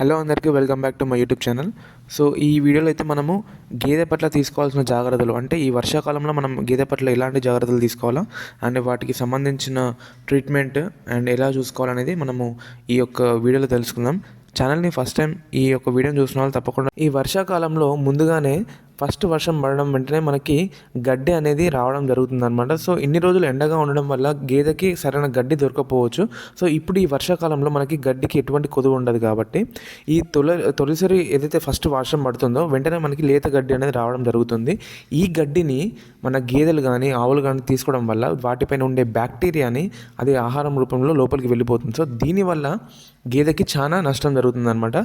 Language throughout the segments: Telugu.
హలో అందరికీ welcome back to my YouTube channel. So ఈ వీడియోలో అయితే మనము గేదె పట్ల తీసుకోవాల్సిన జాగ్రత్తలు అంటే ఈ వర్షాకాలంలో మనం గేదె పట్ల ఎలాంటి జాగ్రత్తలు తీసుకోవాలా? అండ్ వాటికి సంబంధించిన ట్రీట్మెంట్ అండ్ ఎలా చూసుకోవాలనేది మనము ఈ యొక్క వీడియోలో తెలుసుకుందాం. ఛానల్ని ఫస్ట్ టైం ఈ యొక్క వీడియోని చూసిన వాళ్ళు తప్పకుండా ఈ వర్షాకాలంలో ముందుగానే ఫస్ట్ వర్షం పడడం వెంటనే మనకి గడ్డి అనేది రావడం జరుగుతుంది అనమాట సో ఇన్ని రోజులు ఎండగా ఉండడం వల్ల గేదెకి సరైన గడ్డి దొరకకపోవచ్చు సో ఇప్పుడు ఈ వర్షాకాలంలో మనకి గడ్డికి ఎటువంటి కొదువు ఉండదు కాబట్టి ఈ తొలి తొలిసారి ఏదైతే ఫస్ట్ వర్షం పడుతుందో వెంటనే మనకి లేత గడ్డి అనేది రావడం జరుగుతుంది. ఈ గడ్డిని మన గేదెలు కానీ ఆవులు కానీ తీసుకోవడం వల్ల వాటిపైన ఉండే బ్యాక్టీరియాని అది ఆహారం రూపంలో లోపలికి వెళ్ళిపోతుంది. సో దీనివల్ల గేదెకి చాలా నష్టం జరుగుతుంది అనమాట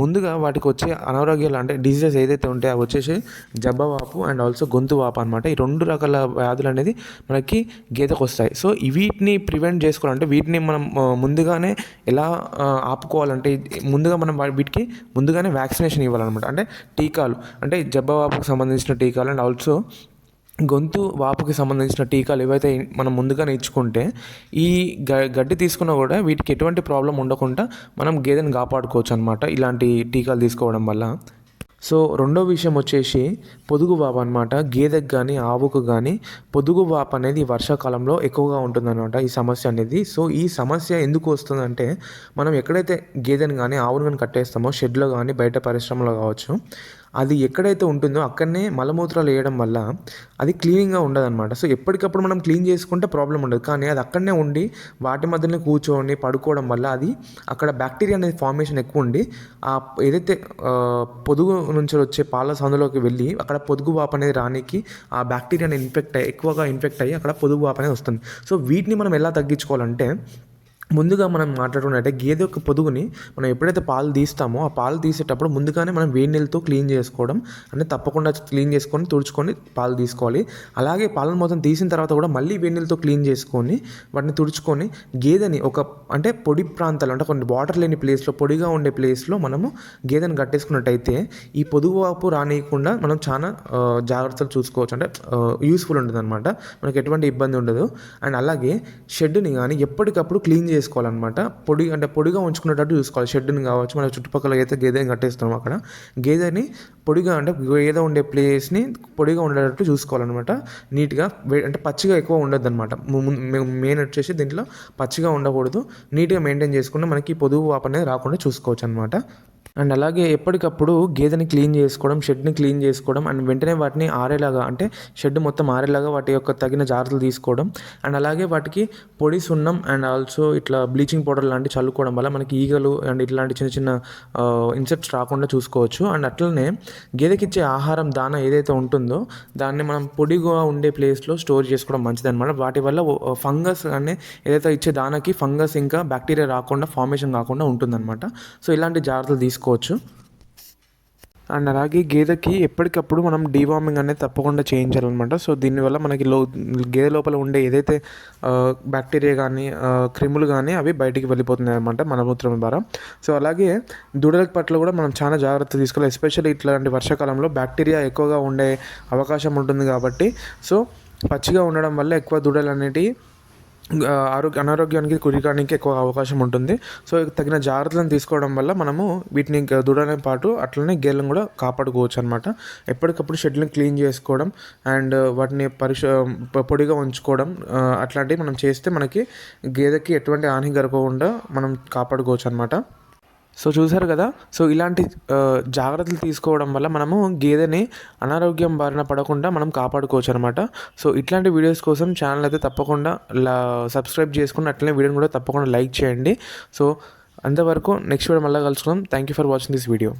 ముందుగా వాటికి వచ్చే అనారోగ్యాలు అంటే డిజీజెస్ ఏదైతే ఉంటాయో అవి వచ్చేసి జబ్బవాపు అండ్ ఆల్సో గొంతు వాపు అనమాట ఈ రెండు రకాల వ్యాధులు అనేది మనకి గేదెకు వస్తాయి. సో వీటిని ప్రివెంట్ చేసుకోవాలంటే వీటిని మనం ముందుగానే ఎలా ఆపుకోవాలంటే ముందుగా మనం వీటికి ముందుగానే వ్యాక్సినేషన్ ఇవ్వాలన్నమాట. అంటే టీకాలు. అంటే జబ్బవాపుకు సంబంధించిన టీకాలు అండ్ ఆల్సో గొంతు వాపుకి సంబంధించిన టీకాలు ఏవైతే మనం ముందుగానే ఇచ్చుకుంటే ఈ గ గడ్డి తీసుకున్నా కూడా వీటికి ఎటువంటి ప్రాబ్లం ఉండకుండా మనం గేదెని కాపాడుకోవచ్చు అనమాట ఇలాంటి టీకాలు తీసుకోవడం వల్ల. సో రెండో విషయం వచ్చేసి పొదుగు వాపు అనమాట గేదెకి కానీ ఆవుకు కానీ పొదుగు వాపు అనేది వర్షాకాలంలో ఎక్కువగా ఉంటుందన్నమాట ఈ సమస్య అనేది. సో ఈ సమస్య ఎందుకు వస్తుందంటే మనం ఎక్కడైతే గేదెను కానీ ఆవును కానీ కట్టేస్తామో షెడ్లో కానీ బయట పరిశ్రమలో కావచ్చు అది ఎక్కడైతే ఉంటుందో అక్కడనే మలమూత్రాలు వేయడం వల్ల అది క్లీనింగ్గా ఉండదన్నమాట. సో ఎప్పటికప్పుడు మనం క్లీన్ చేసుకుంటే ప్రాబ్లం ఉండదు. కానీ అది అక్కడనే ఉండి వాటి మధ్యనే కూర్చొని పడుకోవడం వల్ల అది అక్కడ బ్యాక్టీరియా అనేది ఫార్మేషన్ ఎక్కువ ఉండి ఆ ఏదైతే పొదుగు నుంచి వచ్చే పాల సందులోకి వెళ్ళి అక్కడ పొదుగు వాపు అనేది రానికి ఆ బ్యాక్టీరియా ఇన్ఫెక్ట్ అయ్యి ఎక్కువగా ఇన్ఫెక్ట్ అయ్యి అక్కడ పొదుగు వాపు అనేది వస్తుంది. సో వీటిని మనం ఎలా తగ్గించుకోవాలంటే ముందుగా మనం మాట్లాడుకున్నట్టే గేదె యొక్క పొదుగుని మనం ఎప్పుడైతే పాలు తీస్తామో ఆ పాలు తీసేటప్పుడు ముందుగానే మనం వేడి నీళ్ళతో క్లీన్ చేసుకోవడం అంటే తప్పకుండా క్లీన్ చేసుకొని తుడుచుకొని పాలు తీసుకోవాలి. అలాగే పాలను మొత్తం తీసిన తర్వాత కూడా మళ్ళీ వేడి నీళ్ళతో క్లీన్ చేసుకొని వాటిని తుడుచుకొని గేదెని ఒక అంటే పొడి ప్రాంతాలు అంటే కొన్ని వాటర్ లేని ప్లేస్లో పొడిగా ఉండే ప్లేస్లో మనము గేదెని కట్టేసుకున్నట్టయితే ఈ పొదుగు వాపు రానియకుండా మనం చాలా జాగ్రత్తలు చూసుకోవచ్చు. అంటే యూస్ఫుల్ ఉంటుంది అనమాట మనకి ఎటువంటి ఇబ్బంది ఉండదు. అండ్ అలాగే షెడ్ని కానీ ఎప్పటికప్పుడు క్లీన్ చేసుకోవాలన్నమాట. పొడి అంటే పొడిగా ఉంచుకునేటట్టు చూసుకోవాలి. షెడ్ని కావచ్చు మన చుట్టుపక్కల అయితే గేదెని కట్టేస్తున్నాం అక్కడ గేదెని పొడిగా అంటే గేదె ఉండే ప్లేస్ని పొడిగా ఉండేటట్టు చూసుకోవాలన్నమాట. నీట్గా అంటే పచ్చిగా ఎక్కువ ఉండదు అనమాట మెయిన్ వచ్చేసి దీంట్లో పచ్చిగా ఉండకూడదు. నీట్గా మెయింటైన్ చేసుకుంటే మనకి పొదుగు వాపు అనేది రాకుండా చూసుకోవచ్చు అనమాట అండ్ అలాగే ఎప్పటికప్పుడు గేదెని క్లీన్ చేసుకోవడం షెడ్ని క్లీన్ చేసుకోవడం అండ్ వెంటనే వాటిని ఆరేలాగా అంటే షెడ్ మొత్తం ఆరేలాగా వాటి యొక్క తగిన జాగ్రత్తలు తీసుకోవడం. అండ్ అలాగే వాటికి పొడి సున్నం అండ్ ఆల్సో ఇట్లా బ్లీచింగ్ పౌడర్ లాంటివి చల్లుకోవడం వల్ల మనకి ఈగలు అండ్ ఇట్లాంటి చిన్న చిన్న ఇన్సెక్ట్స్ రాకుండా చూసుకోవచ్చు. అండ్ అట్లనే గేదెకి ఇచ్చే ఆహారం దాన ఏదైతే ఉంటుందో దాన్ని మనం పొడిగా ఉండే ప్లేస్లో స్టోర్ చేసుకోవడం మంచిది అనమాట వాటి వల్ల ఫంగస్ అనే ఏదైతే ఇచ్చే దానకి ఫంగస్ ఇంకా బ్యాక్టీరియా రాకుండా ఫార్మేషన్ కాకుండా ఉంటుందన్నమాట. సో ఇలాంటి జాగ్రత్తలు తీసుకోవచ్చు. అండ్ అలాగే గేదెకి ఎప్పటికప్పుడు మనం డీవార్మింగ్ అనేది తప్పకుండా చేయించాలన్నమాట. సో దీనివల్ల మనకి లో గేదె లోపల ఉండే ఏదైతే బ్యాక్టీరియా కానీ క్రిములు కానీ అవి బయటికి వెళ్ళిపోతున్నాయి అనమాట మలమూత్రం ద్వారా. సో అలాగే దూడల పట్ల కూడా మనం చాలా జాగ్రత్త తీసుకోవాలి. ఎస్పెషల్లీ ఇట్లాంటి వర్షాకాలంలో బ్యాక్టీరియా ఎక్కువగా ఉండే అవకాశం ఉంటుంది కాబట్టి. సో పచ్చిగా ఉండడం వల్ల ఎక్కువ దూడలు అనేటివి ఆరోగ్య అనారోగ్యానికి గురికానికి ఎక్కువ అవకాశం ఉంటుంది. సో తగిన జాగ్రత్తలను తీసుకోవడం వల్ల మనము వీటిని దూడని పాటు అట్లనే గేదెలను కూడా కాపాడుకోవచ్చు అనమాట ఎప్పటికప్పుడు షెడ్ని క్లీన్ చేసుకోవడం అండ్ వాటిని పరిశ పొడిగా ఉంచుకోవడం అట్లాంటివి మనం చేస్తే మనకి గేదెకి ఎటువంటి హాని కలగకుండా మనం కాపాడుకోవచ్చు అనమాట సో చూశారు కదా? సో ఇలాంటి జాగ్రత్తలు తీసుకోవడం వల్ల మనము గేదెని అనారోగ్యం బారిన పడకుండా మనం కాపాడుకోవచ్చు అనమాట సో ఇట్లాంటి వీడియోస్ కోసం ఛానల్ అయితే తప్పకుండా లా సబ్స్క్రైబ్ చేసుకుని అట్లనే వీడియోని కూడా తప్పకుండా లైక్ చేయండి. సో అంతవరకు నెక్స్ట్ వీడియో మళ్ళీ కలుసుకుందాం. Thank you for watching this video